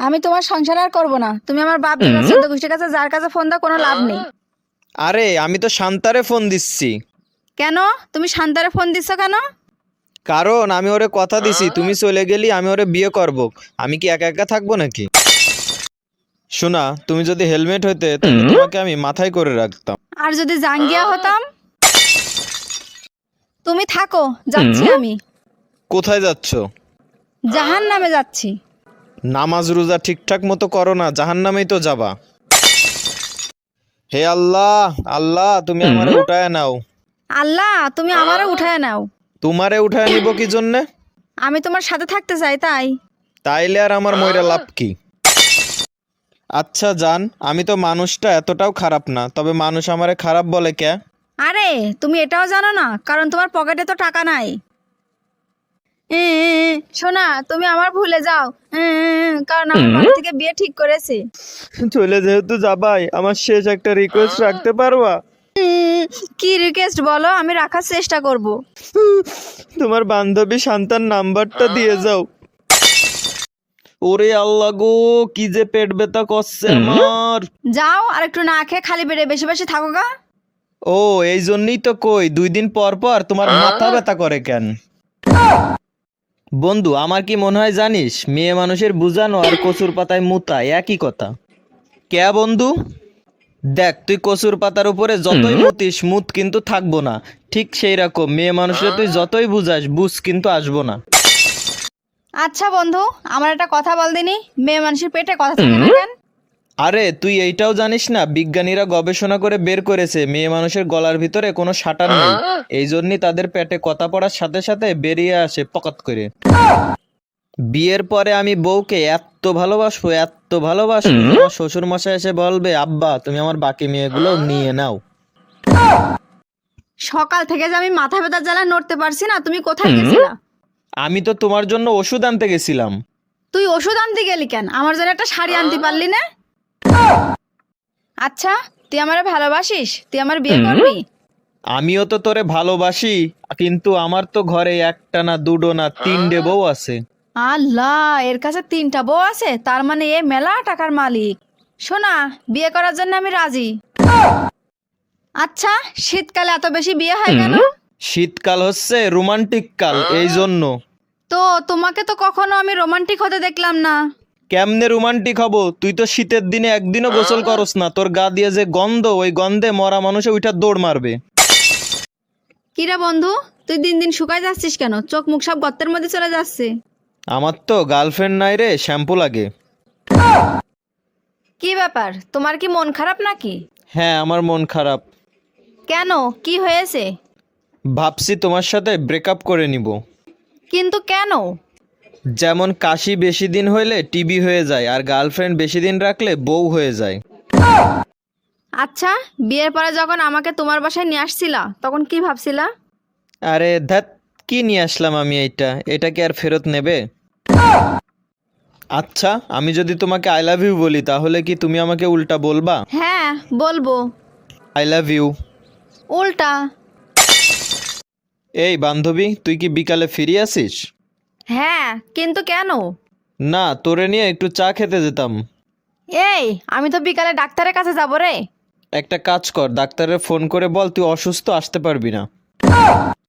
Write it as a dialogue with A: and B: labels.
A: আমি তোমার সংসার আর করব না। তুমি আমার বাপ দাদা চোদ্দ গোষ্ঠীর কাছে যার কাছে ফোন দাও কোনো লাভ নেই।
B: আরে আমি তো শান্তারে ফোন দিচ্ছি।
A: কেন? তুমি শান্তারে ফোন দিচ্ছ কেন?
B: কারণ আমি ওরে কথা দিছি তুমি চলে গেলি আমি ওরে বিয়ে করব। আমি কি একা একা থাকব নাকি? শোনা তুমি যদি হেলমেট হইতে তাহলে তোমাকে আমি মাথায় করে রাখতাম।
A: আর যদি জাঙ্গিয়া হতাম? তুমি থাকো যাচ্ছি আমি।
B: কোথায় যাচ্ছ?
A: জাহান নামে যাচ্ছি।
B: নামাজ রোজা ঠিকঠাক মতো করো না জাহান নামেই তো যাবা। হে আল্লাহ আল্লাহ তুমি আমারে উঠায় নাও।
A: আল্লাহ তুমি আমারও উঠায় নাও।
B: তোমারে উঠায় নিব কি জন্যে?
A: আমি তোমার সাথে থাকতে চাই তাই।
B: তাইলে আর আমার ময়রা লাভ কি? আচ্ছা জান আমি তো মানুষটা এতটাও খারাপ না। তবে মানুষ আমারে খারাপ বলে কে?
A: আরে তুমি এটাও জানো না কারণ তোমার পকেটে তো টাকা নাই। শোনা তুমি আমার ভুলে যাও। কারণ আমার বাড়ি থেকে বিয়ে ঠিক করেছে।
B: চলে যেহেতু যাবাই আমার শেষ একটা রিকোয়েস্ট রাখতে পারবা?
A: কি রিকোয়েস্ট বলো? আমি রাখার চেষ্টা করব।
B: তোমার বান্ধবী শান্তার নাম্বারটা দিয়ে যাও। ওরে আল্লাহ গো কি যে পেট ব্যথা করছে আমার।
A: যাও আর একটু না খেয়ে খালি পেটে বেশি বেশি থাকো গা।
B: ও এই জন্যই তো কই দুই দিন পর পর তোমার মাথা ব্যথা করে কেন? বন্ধু আমার কি মনে হয় জানিস মেয়ে মানুষের বুঝানো আর কচুর পাতায় মুতা একই কথা। কে বন্ধু? দেখ তুই কচুর পাতার উপরে যতই মুতিস মুত কিন্তু থাকব না। ঠিক সেই রকম মেয়ে মানুষের তুই যতই বুঝাস বুঝ কিন্তু আসব না।
A: আচ্ছা বন্ধু আমার একটা কথা বল দিনি। মেয়ে মানুষের পেটে কথা থাকে না কেন?
B: আরে তুই এইটাও জানিস না বিজ্ঞানীরা গবেষণা করে বের করেছে মেয়ে মানুষের গলার ভিতরে কোনো শাটার নেই। এই জন্যই তাদের পেটে কথা পড়ার সাথে সাথে বেরিয়ে আসে পকাত করে। বিয়ের পরে আমি বউকে এত ভালোবাসবো এত ভালোবাসবো আমার শ্বশুর মশাই এসে বলবে আব্বা তুমি আমার বাকি মেয়েগুলো নিয়ে নাও।
A: সকাল থেকে যে আমি মাথা ব্যথা জ্বালা নড়তে পারছি না তুমি কোথায় গেছিলা?
B: আমি তো তোমার জন্য ওষুধ আনতে গেছিলাম।
A: তুই ওষুধ আনতে গেলি কেন? আমার জন্য একটা শাড়ি আনতে পারলি না? আচ্ছা তুই আমারে ভালোবাসিস? তুই আমার বিয়ে করবি?
B: আমিও তো তোরে ভালোবাসি কিন্তু আমার তো ঘরে একটা না দুটো না তিনটে বউ আছে।
A: আল্লাহ এর কাছে তিনটা বউ আছে? তার মানে এ মেলা টাকার মালিক। শোনা বিয়ে করার জন্য আমি রাজি। আচ্ছা শীতকালে এত বেশি বিয়ে হয় কেন?
B: শীতকাল হচ্ছে রোমান্টিক কাল এই জন্য
A: তো তোমাকে তো কখনো আমি রোমান্টিক হতে দেখলাম না।
B: কেমনে রোমান্টিক হব? তুই তো শীতের দিনে একদিনও গোসল করস না। তোর গা দিয়ে যে গন্ধ ওই গন্ধে মরা মানুষে ওইটা দৌড় মারবে।
A: কিরা বন্ধু? তুই দিন দিন শুকায় যাচ্ছিস কেন? চোখ মুখ সব গর্তের মধ্যে চলে যাচ্ছে।
B: আমার তো গার্লফ্রেন্ড নাই রে শ্যাম্পু লাগে।
A: কি ব্যাপার? তোমার কি মন খারাপ নাকি?
B: হ্যাঁ আমার মন খারাপ।
A: কেন? কি হয়েছে?
B: ভাবছি তোমার সাথে ব্রেকআপ করে নিব।
A: কিন্তু কেন?
B: যেমন কাশি বেশি দিন হইলে টিবি হয়ে যায় আর গার্লফ্রেন্ড বেশি দিন রাখলে বউ হয়ে যায়।
A: আচ্ছা বিয়ের পরে যখন আমাকে তোমার বাসায় নিয়ে আসছিলা তখন কি ভাবছিলা?
B: আরে ধ্যাত কি নিয়ে আসলাম আমি এইটা? এটা কি আর ফেরত নেবে? আচ্ছা আমি যদি তোমাকে আই লাভ ইউ বলি তাহলে কি তুমি আমাকে উল্টা বলবা?
A: হ্যাঁ বলব।
B: আই লাভ ইউ
A: উল্টা।
B: এই বান্ধবী তুই কি বিকালে ফিরে আসিস?
A: হ্যাঁ কিন্তু কেন?
B: না তোরে নিয়ে একটু চা খেতে যেতাম।
A: এই আমি তো বিকালে ডাক্তারের কাছে যাব রে।
B: একটা কাজ কর ডাক্তারের ফোন করে বল তুই অসুস্থ আসতে পারবি না।